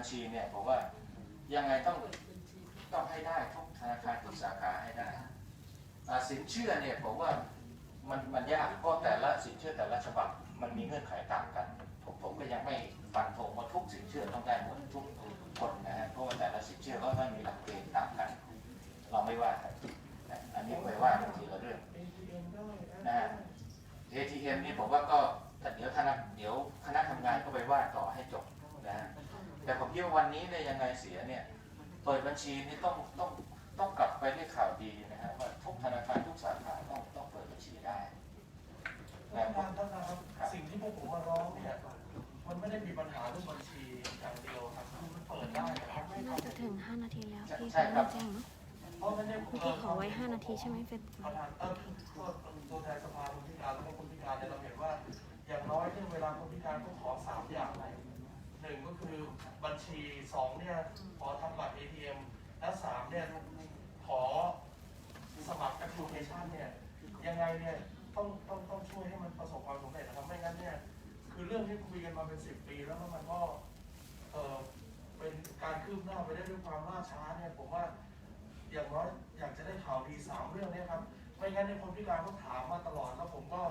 บัญชีเนี่ยผมว่ายังไงต้องต้องให้ได้ทุกธนาคารทุกสาขาให้ได้สินเชื่อเนี่ยผมว่ามันมันยากเพราะแต่ละสินเชื่อแต่ละฉบับมันมีเงื่อนไขต่างกัน ผมผมก็ยังไม่ฟันธงว่าทุกสินเชื่อต้องได้หมดทุกคนนะฮะเพราะว่าแต่ละสินเชื่อก็ต้องมีหลักเกณฑ์ต่างกัน เราไม่ว่าอันนี้ไปว่าทีละเรื่องนะฮะ ATM นี่ผมว่าก็เดี๋ยวคณะเดี๋ยวคณะทำงานก็ไปว่าต่อให้จบ แต่ผมคิดว่าวันนี้เนี่ยยังไงเสียเนี่ยเปิดบัญชีนี่ต้องต้องต้องกลับไปด้วยข่าวดีนะฮะว่าทุกธนาคารทุกสาขาต้องต้องเปิดบัญชีได้ท่านประธานท่านประธานครับสิ่งที่พวกผมมาร้องเนี่ยมันไม่ได้มีปัญหาเรื่องบัญชีอย่างเดียวครับคือมันเปิดได้นะครับไม่น่าทำจะถึง 5 นาทีแล้วพี่ใช่เขาครัไม่บแจ้งเนอะเพราะไม่ได้เมื่อกี้ขอไว้ 5 นาทีใช่ไหมเฟซประธานเออตัวตัวแทนสภาคนพิการแล้วก็คนพิการเนี่ยเราเห็นว่า อย่างน้อยเนี่ยเวลาคนพิการก็ขอสามอย่างหนึ่ึ่งก็คือบัญชีสองเนี่ยขอทำบัตร ATM และสามเนี่ยขอสมัครแอปพลิเคชันเนี่ยยังไงเนี่ยต้องต้องต้องช่วยให้มันประสบความสำเร็จนะครับไม่งั้นเนี่ยคือเรื่องที่คุยกันมาเป็นสิบปีแล้วมันก็เออเป็นการคืบหน้าไปได้ด้วยความล่าช้าเนี่ยผมว่าอย่างน้อยอยากจะได้ข่าวดีสามเรื่องเนี้ครับไม่งั้นในคนพิการก็ถามมาตลอดแล้วผมก็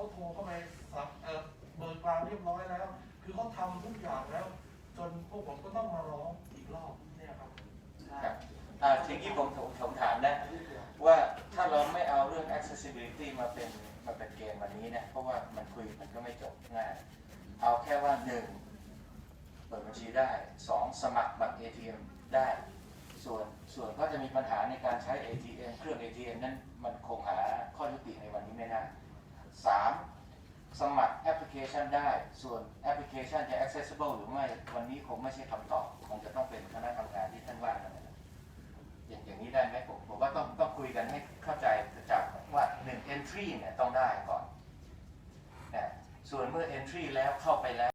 เลยว่าเขาโทรเข้าไปสับเออเบอร์กลางเรียบร้อยแล้ว คือเขาทำทุกอย่างแล้ว จนพวกผมก็ต้องมาร้องอีกรอบเนี่ยครับครับอ่าทีนี้ผมผมผมถามนะ ว่าถ้าเราไม่เอาเรื่อง accessibility มาเป็นมาเป็นเกณฑ์วันนี้นะเพราะว่ามันคุยมันก็ไม่จบง่ายเอาแค่ว่าหนึ่งเปิดบัญชีได้สองสมัครบัตร ATM ได้ ส่วนส่วนก็จะมีปัญหาในการใช้ ATM เครื่อง ATM นั้นมันคงหาข้อยุติในวันนี้ไม่ได้ สามสมัครแอปพลิเคชันได้ ส่วนแอปพลิเคชันจะ accessible หรือไม่ วันนี้คงไม่ใช่คำตอบ คงจะต้องเป็นคณะทำงานที่ท่านว่ากันนะอย่างอย่างนี้ได้ไหมผมผมว่าต้องต้องคุยกันให้เข้าใจจากว่าหนึ่ง entry เนี่ยต้องได้ก่อนนะส่วนเมื่อ entry แล้วเข้าไปแล้ว